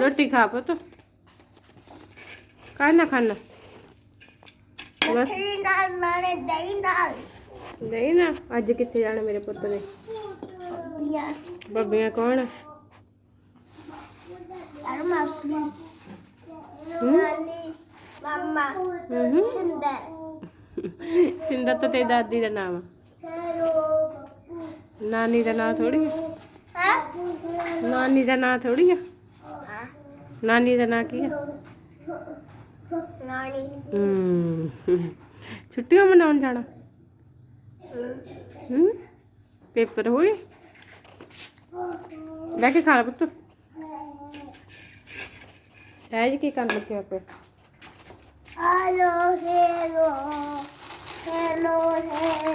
रोटी खा पो तो। खाना खाना। बस। ना? अज जाना मेरे पुत ने? कौन हम्म? हम्म? सिंदर तो तेरी दादी का नाम नानी का नाम थोड़ी है? ਹੈਲੋ ਨਾਨੀ ਦਾ ਨਾਮ ਥੋੜੀ ਆ। ਹਾਂ। ਨਾਨੀ ਦਾ ਨਾਮ ਕੀ ਆ? ਨਾਨੀ। ਹੂੰ। ਛੁੱਟੀਆਂ ਮਨਾਉਣ ਜਾਣਾ? ਹੂੰ। ਪੇਪਰ ਹੋਏ? ਬਹਿ ਕੇ ਖਾ ਲੈ ਪੁੱਤ। ਸਹਿਜ ਕੀ ਕਰਨ ਲੱਗਿਆ ਪਿਆ ਹੈਲੋ ਹੈਲੋ ਹੈਲੋ ਹੈ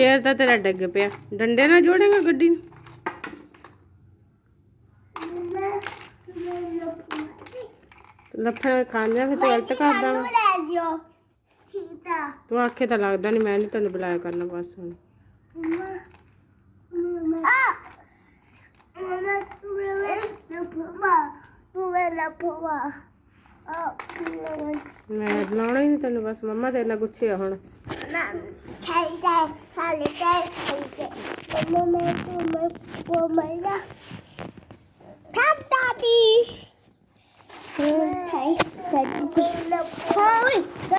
ਸ਼ੇਰ ਤਾਂ ਤੇਰਾ ਡੱਗ ਪਿਆ। ਡੰਡੇ ਨਾਲ ਜੋੜੇਗਾ ਗੱਡੀ ਨੂੰ? ਲੱਫੜ ਖਾਂਦਾ ਫਿਰ ਤੂੰ ਗਲਤ ਕਰਦਾ ਵਾ। ਲੈ ਜਿਓ ਠੀਕ ਤੂੰ ਆਖੇ ਤਾਂ ਲੱਗਦਾ ਨਹੀਂ ਮੈਂ ਨਹੀਂ ਤੈਨੂੰ ਬੁਲਾਇਆ ਕਰਨਾ ਬਸ ਹੁਣ। ਆ ਮਮਾ ਤੂੰ ਮੇਰੇ ਪਪਾ ਤੂੰ ਮੇਰੇ ਪਪਾ ਆ ਮੈਂ ਬੁਲਾਉਣਾ ਹੀ ਨਹੀਂ ਤੈਨੂੰ ਬਸ, ਮੰਮਾ ਤੇਰੇ ਨਾਲ ਗੁੱਸੇ ਆ ਹੁਣ। 看一看看，一看看，一看，我们，我们，我们要，看大地，小鸡，